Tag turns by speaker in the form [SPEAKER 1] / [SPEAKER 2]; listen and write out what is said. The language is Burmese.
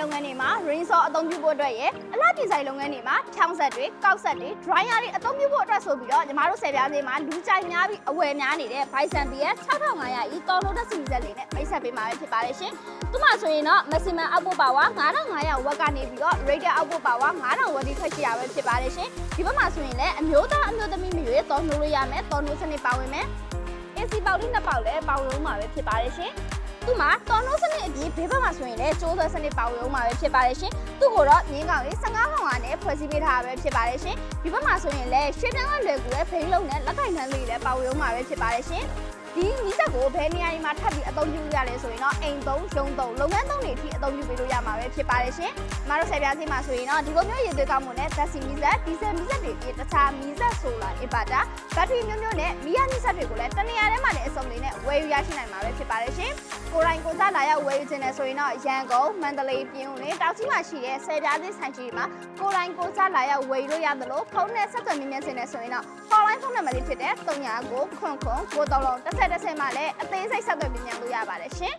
[SPEAKER 1] လုပ်ငန်းတွေမှာ rainsaw အသုံးပြုဖို့အတွက်ရယ်အလားပြင်ဆိုင်လုပ်ငန်းတွေမှာဖြောင်းဆက်တွေကောက်ဆက်တွေ dryer တွေအသုံးပြုဖို့အတွက်ဆိုပြီးတော့ညီမတို့ဆယ်ပြားသေးမှာလူကြိုက်များပြီးအဝယ်များနေတဲ့ Bison BS 6500ဤကော်လိုတက်စီဇက်လေးနဲ့မိတ်ဆက်ပေးမှာပဲဖြစ်ပါတယ်ရှင်။သူမှဆိုရင်တော့ maximum output power 9500 watt ကနေပြီးတော့ rated output power 9000 watt ထိထွက်ရှိရပဲဖြစ်ပါတယ်ရှင်။ဒီဘက်မှာဆိုရင်လည်းအမျိုးသားအမျိုးသမီးမျိုးတွေတော်နှိုးလို့ရမယ်တော်နှိုးစနစ်ပါဝင်မယ်။ AC ပေါက်လေးနှစ်ပေါက်လည်းပေါင်လုံးမှာပဲဖြစ်ပါတယ်ရှင်။ သူ့မှာတော်နှိုးစနစ်အပြင်ဘေးဘက်မှာဆိုရင်လည်းကျိုးဆွဲစနစ်ပေါင်လုံးမှာပဲဖြစ်ပါတယ်ရှင်။သူ့ကိုတော့ငင်းကောင်လေး15ကောင်ကနဲ့ဖွဲ့စည်းပေးထားတာပဲဖြစ်ပါတယ်ရှင်။ဒီဘက်မှာဆိုရင်လည်းရှေ့တန်းကလွယ်ကူတဲ့ဖိန်းလုံးနဲ့လက်ကင်နှန်းလေးလည်းပေါင်လုံးမှာပဲဖြစ်ပါတယ်ရှင်။ဒီနီးစက်ကိုဘယ်နေရာဒီမှာထပ်ပြီးအသုံးပြုလို့ရလဲဆိုရင်တော့အိမ်သုံးရုံသုံးလုပ်ငန်းသုံးတွေအထိအသုံးပြုပေးလို့ရမှာပဲဖြစ်ပါတယ်ရှင်။မတို့ဆယ်ပြားစီမှာဆိုရင်တော့ဒီလိုမျိုးရေသွေးကောင်းမှုနဲ့ဓာတ်ဆီမီးစက်ဒီဇယ်မီးစက်တွေပြင်တခြားမီးစက်ဆိုလာအင်ပါတာဘက်ထရီမျိုးမျိုးနဲ့မီးရမီးစက်တွေကိုလည်းတနေရာထဲမှာ ကိုယ်တိုင်ကိုယ်စားလာရောက်ဝယ်ယူခြင်းနဲ့ဆိုရင်တော့ရန်ကုန်မန္တလေးပြင်ဦးနဲ့တောင်ကြီးမှာရှိတဲ့ဆယ်ပြားစီဆိုင်ကြီးတွေမှာကိုယ်တိုင်ကိုယ်စားလာရောက်ဝယ်ယူလို့ရသလိုဖုန်းနဲ့ဆက်သွယ်မြင်မြင်စင်နဲ့ဆိုရင်တော့ hotline ဖုန်းနံပါတ်လေးဖြစ်တဲ့3999 93လုံးတစ်ဆက်တစ်ဆက်မှာလည်းအသေးစိတ်ဆက်သွယ်မြင်မြင်လို့ရပါတယ်ရှင်။